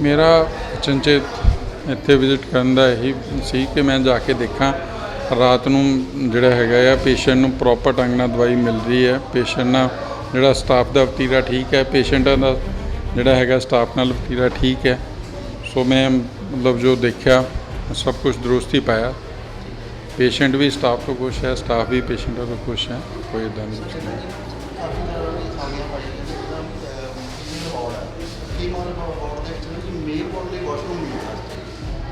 ਮੇਰਾ ਚੰਚੇ ਇੱਥੇ ਵਿਜ਼ਿਟ ਕਰਨ ਦਾ ਇਹੀ ਸੀ ਕਿ ਮੈਂ ਜਾ ਕੇ ਦੇਖਾਂ। ਰਾਤ ਨੂੰ ਜਿਹੜਾ ਹੈਗਾ ਆ ਪੇਸ਼ੈਂਟ ਨੂੰ ਪ੍ਰੋਪਰ ਢੰਗ ਨਾਲ ਦਵਾਈ ਮਿਲ ਰਹੀ ਹੈ। ਪੇਸ਼ੈਂਟ ਨਾਲ ਜਿਹੜਾ ਸਟਾਫ ਦਾ ਵਤੀਰਾ ਠੀਕ ਹੈ ਪੇਸ਼ੈਂਟਾਂ ਦਾ ਜਿਹੜਾ ਹੈਗਾ ਸਟਾਫ ਨਾਲ ਵਤੀਰਾ ਠੀਕ ਹੈ। ਸੋ ਮੈਂ ਮਤਲਬ ਜੋ ਦੇਖਿਆ, ਸਭ ਕੁਝ ਦਰੁਸਤੀ ਪਾਇਆ। ਪੇਸ਼ੈਂਟ ਵੀ ਸਟਾਫ ਤੋਂ ਖੁਸ਼ ਹੈ ਸਟਾਫ ਵੀ ਪੇਸ਼ੈਂਟਾਂ ਤੋਂ ਖੁਸ਼ ਹੈ। ਕੋਈ ਇਦਾਂ ਦੀ ਨਹੀਂ ਕੀ ਮਾਨ ਬਾਬਾ ਦੇ ਵਿੱਚ ਕਿ ਮੇਲ ਬੋਲ ਦੇ ਵਾਸ਼ਰੂਮ ਨਹੀਂ ਹੈ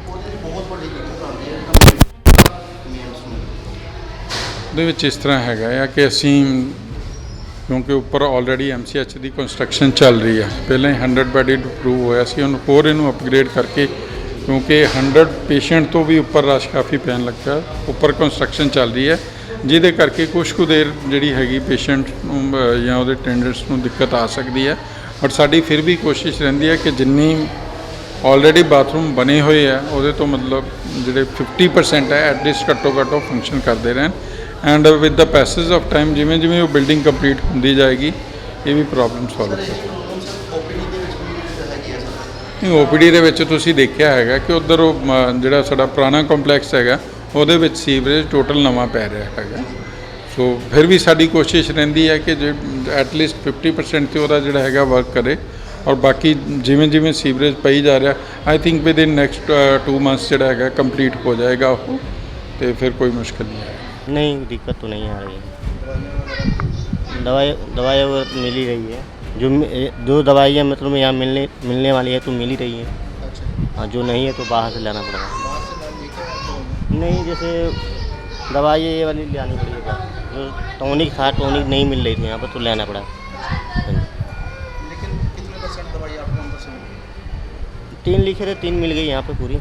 ਉਹਦੇ ਵਿੱਚ ਬਹੁਤ ਵੱਡੀ ਦਿੱਕਤ ਆਉਂਦੀ ਹੈ ਜਿਹੜਾ ਮੇਲਸ ਨੂੰ ਉਹਦੇ ਵਿੱਚ ਇਸ ਤਰ੍ਹਾਂ ਹੈਗਾ ਆ ਕਿ ਅਸੀਂ, ਕਿਉਂਕਿ ਉੱਪਰ ਆਲਰੇਡੀ ਐਮਸੀਐਚ ਦੀ ਕੰਸਟਰਕਸ਼ਨ ਚੱਲ ਰਹੀ ਹੈ ਪਹਿਲਾਂ ਹੀ 100 ਬੈੱਡ ਅਪਰੂਵ ਹੋਇਆ ਸੀ ਉਹਨੂੰ ਹੋਰ ਇਹਨੂੰ ਅਪਗ੍ਰੇਡ ਕਰਕੇ, ਕਿਉਂਕਿ 100 ਪੇਸ਼ੈਂਟ ਤੋਂ ਵੀ ਉੱਪਰ ਰਸ਼ ਕਾਫੀ ਪੈਣ ਲੱਗਾ, ਉੱਪਰ ਕੰਸਟਰਕਸ਼ਨ ਚੱਲ ਰਹੀ ਹੈ ਜਿਹਦੇ ਕਰਕੇ ਕੁਛ ਕੁ ਦੇਰ ਜਿਹੜੀ ਹੈਗੀ ਪੇਸ਼ੈਂਟ ਨੂੰ, ਜਾਂ ਉਹਦੇ ਟੈਂਡਰਸ ਨੂੰ ਦਿੱਕਤ ਆ ਸਕਦੀ ਹੈ ਬਟ ਸਾਡੀ ਫਿਰ ਵੀ ਕੋਸ਼ਿਸ਼ ਰਹਿੰਦੀ ਹੈ ਕਿ ਜਿੰਨੀ ਆਲਰੇਡੀ ਬਾਥਰੂਮ ਬਣੇ ਹੋਏ ਆ, ਉਹਦੇ ਤੋਂ ਮਤਲਬ ਜਿਹੜੇ 50% ਹੈ ਐਟਲੀਸਟ ਘੱਟੋ ਘੱਟ ਉਹ ਫੰਕਸ਼ਨ ਕਰਦੇ ਰਹਿਣ। And with the passage of time ਜਿਵੇਂ ਜਿਵੇਂ ਉਹ ਬਿਲਡਿੰਗ ਕੰਪਲੀਟ ਹੁੰਦੀ ਜਾਏਗੀ ਇਹ ਵੀ ਪ੍ਰੋਬਲਮ ਸੋਲਵ ਹੋ ਓਪੀਡੀ ਦੇ ਵਿੱਚ ਨਹੀਂ ਓਪੀਡੀ ਦੇ ਵਿੱਚ ਤੁਸੀਂ ਦੇਖਿਆ ਹੈਗਾ ਕਿ ਉਧਰ ਉਹ ਮ, ਜਿਹੜਾ ਸਾਡਾ ਪੁਰਾਣਾ ਕੰਪਲੈਕਸ ਹੈਗਾ ਉਹਦੇ ਵਿੱਚ ਸੀਵਰੇਜ ਟੋਟਲ ਨਵਾਂ ਪੈ ਰਿਹਾ ਹੈਗਾ। ਸੋ ਫਿਰ ਵੀ ਸਾਡੀ ਕੋਸ਼ਿਸ਼ ਰਹਿੰਦੀ ਹੈ ਕਿ ਜੇ ਐਟਲੀਸਟ 50% ਤੇ ਉਹਦਾ ਜਿਹੜਾ ਹੈਗਾ ਵਰਕ ਕਰੇ ਔਰ ਬਾਕੀ ਜਿਵੇਂ ਜਿਵੇਂ ਸੀਵਰੇਜ ਪਈ ਜਾ ਰਿਹਾ I think within next 2 months ਜਿਹੜਾ ਹੈਗਾ ਕੰਪਲੀਟ ਹੋ ਜਾਏਗਾ ਉਹ ਤੇ ਫਿਰ ਕੋਈ ਮੁਸ਼ਕਲ ਨਹੀਂ ਆਏਗੀ। नहीं दिक्कत तो नहीं आ रही है। दवाई दवाई वगैरह मिल ही रही है। जो दो दवाइयाँ मतलब यहाँ मिलने मिलने वाली है तो मिल ही रही है। और जो नहीं है तो बाहर से लाना पड़ेगा। नहीं जैसे दवाई ये वाली लानी पड़ेगा जो टॉनिक था टॉनिक नहीं मिल रही थी यहाँ पर तो लेना पड़ा। हाँ तीन लिखे थे तीन मिल गई यहाँ पे पूरी।